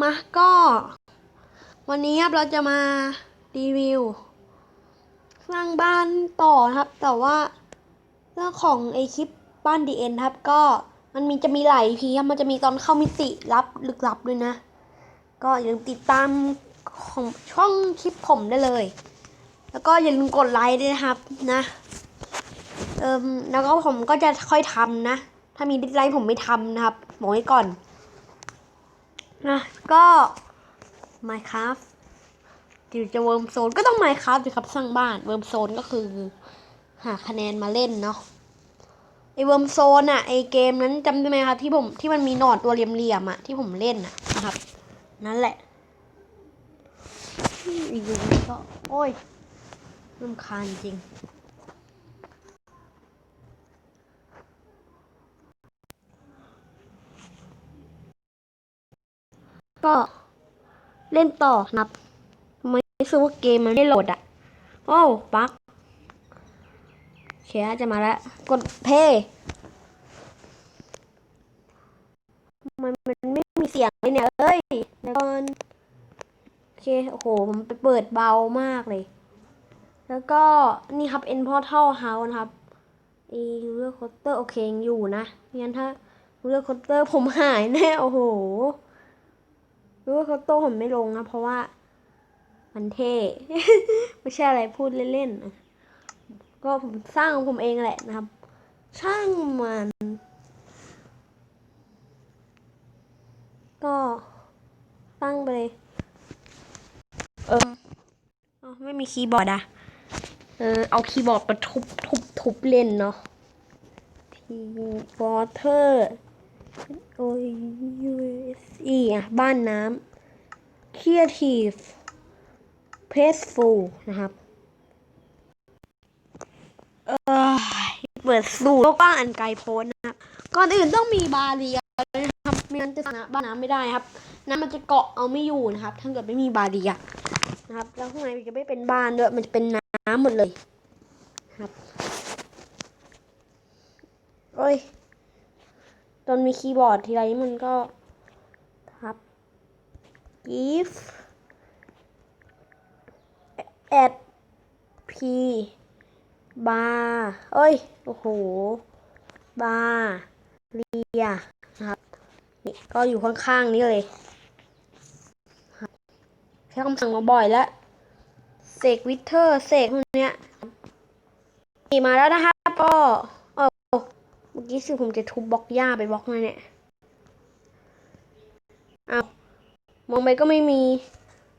มาก็ วันนี้ครับเราจะมารีวิวสร้างบ้านต่อนะครับ แต่ว่าเรื่องของไอคลิปบ้านดีเอ็นครับก็มันมีจะมีหลายพีครับมันจะมีตอนเข้ามิติลับลึกลับด้วยนะ ก็อย่าลืมติดตามของช่องคลิปผมได้เลย แล้วก็อย่าลืมกดไลค์ด้วยนะครับนะเอิมแล้วก็ผมก็จะค่อยทำนะ ถ้ามีดิสไลค์ผมไม่ทำนะครับบอกไว้ก่อน นะก็ Minecraft เดี๋ยวจะเวิร์มโซนก็ต้อง Minecraft สิครับสร้างบ้านเวิร์มโซนก็คือ หาคะแนนมาเล่นเนาะไอเวิร์มโซนอะไอเกมนั้นจำได้ไหมครับที่ผมที่มันมีหนอดตัวเหลี่ยมๆอะที่ผมเล่นอะนะครับ นั่นแหละอยู่ก็โอ้ยรำคาญจริง ก็เล่นต่อนะครับทำไมรู้ว่าเกมมันไม่โหลดอะ โอ้ปักเชียจะมาแล้ว กดเพย์มันมันไม่มีเสียงเลยเนี่ยเอ้ยเดี๋ยวก่อนโอเค โอ้โห ผมไปเปิดเบามากเลย แล้วก็นี่ครับ e n p o r t a l House นะครับอีเลือกโคสเตอร์โอเคยังอยู่นะงั้นถ้าเลือกโคสเตอร์ผมหายแน่ โอ้โห รู้ว่าเขาโต้ผมไม่ลงนะ เพราะว่า มันเท่ ไม่ใช่อะไรพูดเล่นๆก็ผมสร้างของผมเองแหละนะครับ ช่างมัน ก็ตั้งไปเลย เออไม่มีคีย์บอร์ดอะเออเอาคีย์บอร์ดมาทุบทุบทุบเล่นเนาะทีวอเตอร์ โอ้ย USE อะ บ้านน้ำ Creative Peaceful นะครับ เออเปิดสู่โลกกว้างอันไกลโพ้นนะครับ ก่อนอื่นต้องมีบาเรียนะครับไม่งั้นจะชนะบ้านน้ำไม่ได้ครับ น้ำมันจะเกาะเอาไม่อยู่นะครับ ถ้าเกิดไม่มีบาเรียนะครับ แล้วข้างในมันจะไม่เป็นบ้านด้วย มันจะเป็นน้ำหมดเลยครับ โอ้ย ตอนมีคีย์บอร์ดทีไรมันก็ทับ if at p bar เอ้ย โอ้โห bar เรียนะครับ นี่ก็อยู่ข้างๆนี้เลยใช้คำสั่งมาบ่อยแล้วเสกวิเทอร์เสกพวกเนี้ยนี่มาแล้วนะครับก็ เมื่อกี้สิผมจะทุบบล็อกหญ้าไปบล็อกนั่นเนี่ยเอามองไปก็ไม่มี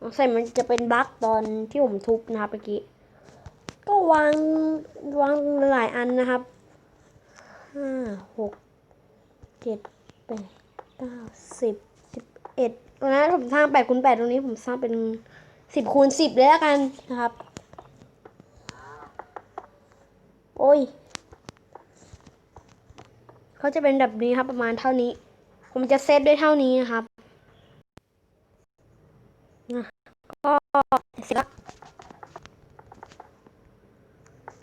สงสัยมันจะเป็นบั๊กตอนที่ผมทุบนะครับเมื่อกี้ ก็วางวางหลายอันนะครับห้าหกเจ็ดแปดเก้าสิบสิบเอ็ดตรงนั้นผมสร้างแปดคูณแปดตรงนี้ผมสร้างเป็นสิบคูณสิบเลยแล้วกันนะครับ โอ้ย เขาจะเป็นแบบนี้ครับประมาณเท่านี้ ผมจะเซตด้วยเท่านี้นะครับนะก็เสร็จและ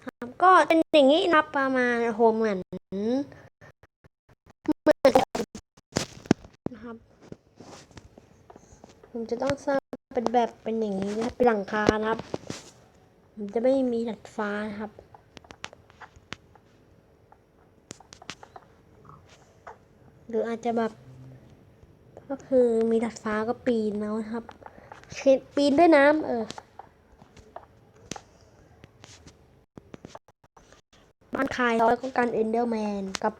ครับก็เป็นอย่างนี้นับประมาณโหเหมือนเหมือนนะครับ ผมจะต้องสร้างเป็นแบบเป็นอย่างนี้นะครับเป็นหลังคานะครับ ผมจะไม่มีดัดฟ้านะครับ หรืออาจจะแบบ ก็คือมีดัดฟ้าก็ปีนเอานะครับปีนด้วยน้ำเออบ้านคายแล้วก็การเอนเดอร์แมนกับ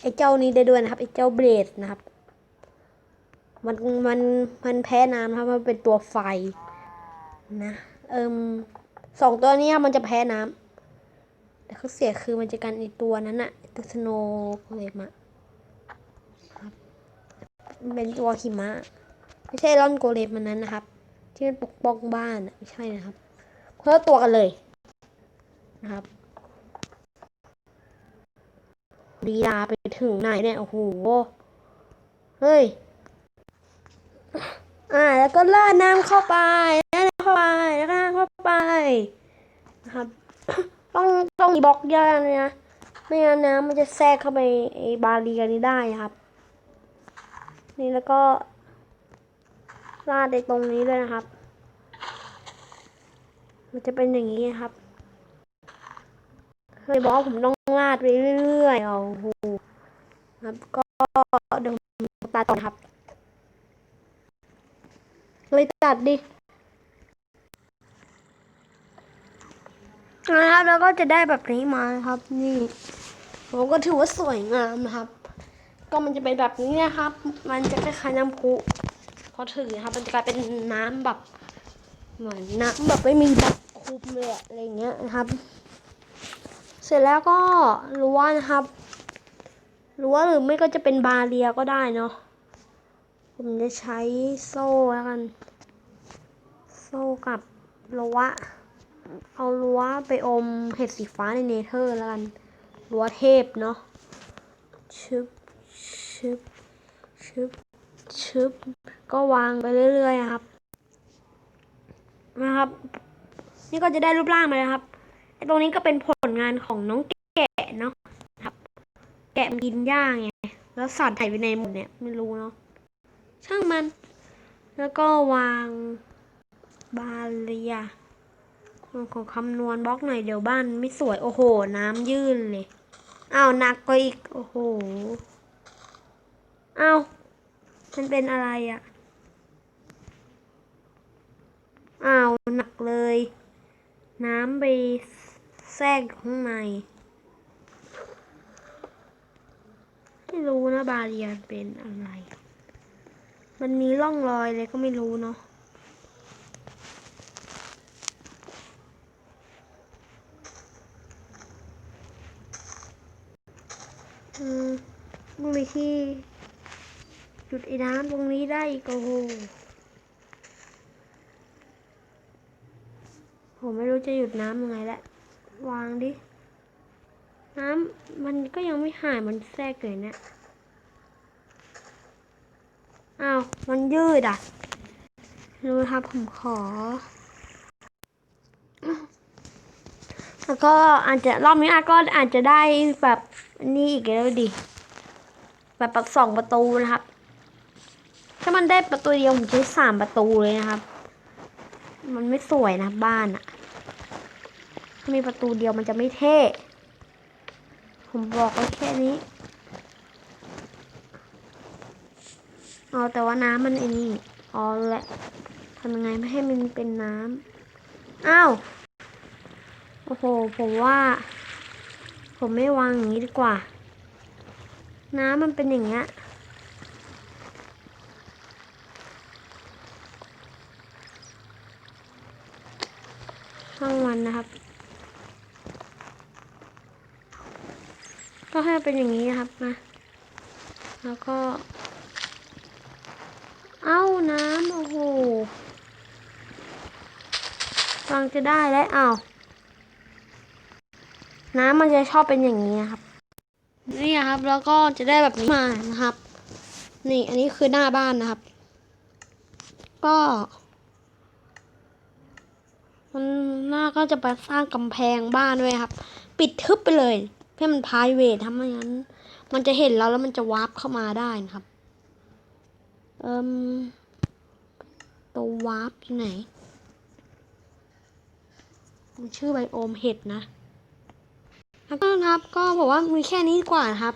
ไอ้เจ้านี้ได้ด้วยนะครับไอ้เจ้าเบรดนะครับ มันมันมันแพ้น้ำครับมันเป็นตัวไฟนะเอิมสองตัวนี้มันจะแพ้น้ำแต่ข้อเสียคือมันจะกันไอตัวนั้นอะตัวสโนว์เลยมา เป็นตัวหิมะ ไม่ใช่ร่อนโกเลมมันนั้นนะครับ ที่มันปกป้องบ้านไม่ใช่นะครับคนละตัวกันเลยนะครับลีลาไปถึงไหนเนี่ย โอ้โห เฮ้ย อ่า แล้วก็ล่าน้ำเข้าไปแล้วน้ำเข้าไปแล้วก็น้ำเข้าไป นะครับ ต้องต้องบล็อกเยอะเลยนะ ไม่งั้นน้ำมันจะแทรกเข้าไปไอ้บาเรียนี้ได้ครับ นี่แล้วก็ลาดในตรงนี้เลยนะครับ มันจะเป็นอย่างนี้ครับ เคยบอกว่าผมต้องลาดไปเรื่อยๆเอาโหครับก็เดี๋ยวตัดก่อนครับ เลยตัดดินะครับแล้วก็จะได้แบบนี้มาครับ นี่ผมก็ถือว่าสวยงามนะครับ ก็มันจะเป็นแบบนี้นะครับ มันจะคล้ายๆน้ำพุพอถือนะครับ มันจะกลายเป็นน้ำแบบเหมือนน้ำแบบไม่มีแบบคุมเลยอะไรเงี้ยนะครับ เสร็จแล้วก็รั้วนะครับรั้วหรือไม่ก็จะเป็นบาเรียก็ได้เนาะผมจะใช้โซ่แล้วกัน โซ่กับรั้วเอารั้วไปอมเห็ดสีฟ้าในเนเธอร์แล้วกันรั้วเทพเนาะชึบ ชึบชึบชึบก็วางไปเรื่อยๆครับนะครับ นี่ก็จะได้รูปร่างมาแล้วครับไอ้ตรงนี้ก็เป็นผลงานของน้องแกะเนาะครับ แกะมันกินหญ้าไงแล้วสัตว์ไถไปในหมดเนี่ยไม่รู้เนาะช่างมัน แล้วก็วางบาเรียของคำนวณบล็อกหน่อยเดี๋ยวบ้านไม่สวยโอ้โห น้ำยื่นเลยอ้าวหนักกว่าอีก โอ้โห อ้าวมันเป็นอะไรอะ่ะอ้าวหนักเลย น้ำไปแทรกข้างใน ไม่รู้นะบาเรียนเป็นอะไร มันมีร่องรอยอะไรก็ไม่รู้เนาะอืมมีที่ หยุดไอ้น้ำตรงนี้ได้อีกโอ้โหผมไม่รู้จะหยุดน้ำยังไงแหละ วางดิ น้ำมันก็ยังไม่หายมันแทรกเลยเนี่ยอ้าว มันยืดอะรู้ครับผมขอ แล้วก็อาจจะรอบนี้อาก็อาจจะได้แบบนี่อีกแล้วดิ แบบสองประตูนะครับ มันได้ประตูเดียวผมใช้สามประตูเลยนะครับ มันไม่สวยนะบ้านอะถ้ามีประตูเดียวมันจะไม่เท่ ผมบอกไว้แค่นี้ เอ๋อแต่ว่าน้ำมันไอ้นี่อ๋อแหละทำยังไงไม่ให้มันเป็นน้ำอ้าว โอ้โห ผมว่า ผมไม่วางอย่างนี้ดีกว่า น้ำมันเป็นอย่างเงี้ย ช่างมันนะครับ ก็ให้เป็นอย่างนี้นะครับนะแล้วก็ เอ้าน้ำโอ้โหฟังจะได้แล้วอ้าวน้ำมันจะชอบเป็นอย่างนี้นะครับ นี่ครับ แล้วก็จะได้แบบนี้มานะครับ นี่อันนี้คือหน้าบ้านนะครับ ก็ มันหน้าก็จะไปสร้างกำแพงบ้านด้วยครับ ปิดทึบไปเลยให้มันพายเวททำไม่งั้น มันจะเห็นเราแล้วมันจะวาร์ปเข้ามาได้นะครับ เอ่มตัววาร์ปที่ไหนมันชื่อไบโอมเห็ดนะก็นะครับก็บอกว่ามีแค่นี้กว่านะครับ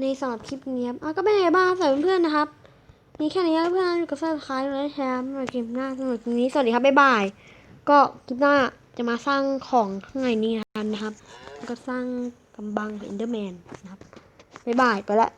ในสำหรับคลิปนี้ครับก็เป็นไงบ้างสำหรับเพื่อนๆนะครับ มีแค่นี้เพื่อนก็ซับสไครต์และแชร์มาคลิปหน้าสำหรับคลิปนี้สวัสดีครับบ๊ายบาย ก็คลิปหน้าจะมาสร้างของข้างในนี้กันนะครับ ก็สร้างกำบังเอนเดอร์แมนนะครับ บ๊ายบายไปละ